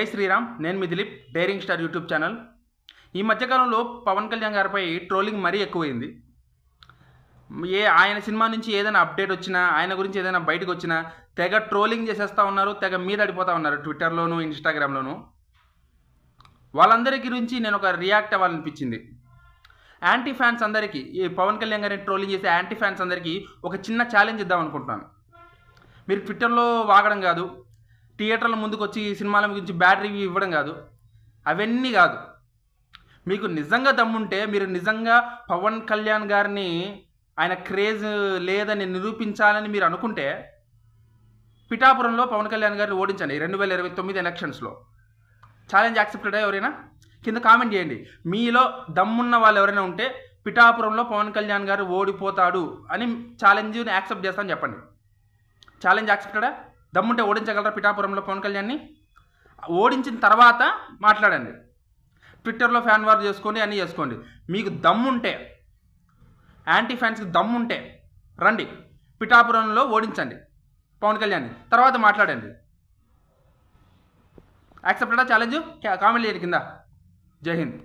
జై శ్రీరామ్ నేను మీ Dilip daring star YouTube channel. ఈ మధ్యకాలంలో పవన్ కళ్యాణ్ గారిపై ట్రోలింగ్ మరీ ఎక్కువైంది. ఏ ఆయన సినిమా నుంచి ఏదైనా అప్డేట్ వచ్చినా ఆయన గురించి ఏదైనా బయటకు వచ్చినా తెగ ట్రోలింగ్ చేసేస్తూ ఉన్నారు తెగ మీద అడిపోతూ ఉన్నారు ట్విట్టర్లోను ఇన్స్టాగ్రామ్లోను. వాళ్ళందరి గురించి నేను ఒక రియాక్ట్ అవ్వాలనిపించింది. యాంటీ ఫ్యాన్స్ అందరికీ ఈ పవన్ కళ్యాణ్ గారిని ట్రోలింగ్ చేసే యాంటీ ఫ్యాన్స్ అందరికీ ఒక చిన్న ఛాలెంజ్ ఇద్దాం అనుకుంటున్నాను మీరు ట్విట్టర్లో వాగడం కాదు థియేటర్ల ముందుకు వచ్చి సినిమాల గురించి బ్యాటరీ ఇవ్వడం కాదు. అవన్నీ కాదు. మీకు నిజంగా దమ్ముంటే మీరు నిజంగా పవన్ కళ్యాణ్ గారిని ఆయన క్రేజ్ లేదని నిరూపించాలని మీరు అనుకుంటే పిఠాపురంలో పవన్ కళ్యాణ్ గారిని ఓడించండి రెండు వేల ఇరవై తొమ్మిది ఎలక్షన్స్లో. ఛాలెంజ్ యాక్సెప్టెడా ఎవరైనా? కింద కామెంట్ చేయండి. మీలో దమ్మున్న వాళ్ళు ఎవరైనా ఉంటే పిఠాపురంలో పవన్ కళ్యాణ్ గారు ఓడిపోతాడు అని ఛాలెంజ్ని యాక్సెప్ట్ చేస్తాను చెప్పండి. ఛాలెంజ్ యాక్సెప్టెడా? దమ్ముంటే ఓడించగలరా పిఠాపురంలో పవన్ కళ్యాణ్ని? ఓడించిన తర్వాత మాట్లాడండి. ట్విట్టర్లో ఫ్యాన్ వార్ చేసుకోండి అన్నీ చేసుకోండి. మీకు దమ్ముంటే యాంటీ ఫ్యాన్స్కి దమ్ముంటే రండి. పిఠాపురంలో ఓడించండి పవన్ కళ్యాణ్ని. తర్వాత మాట్లాడండి. యాక్సెప్టడా ఛాలెంజ్? కామెంట్ చేయండి కింద. జై హింద్.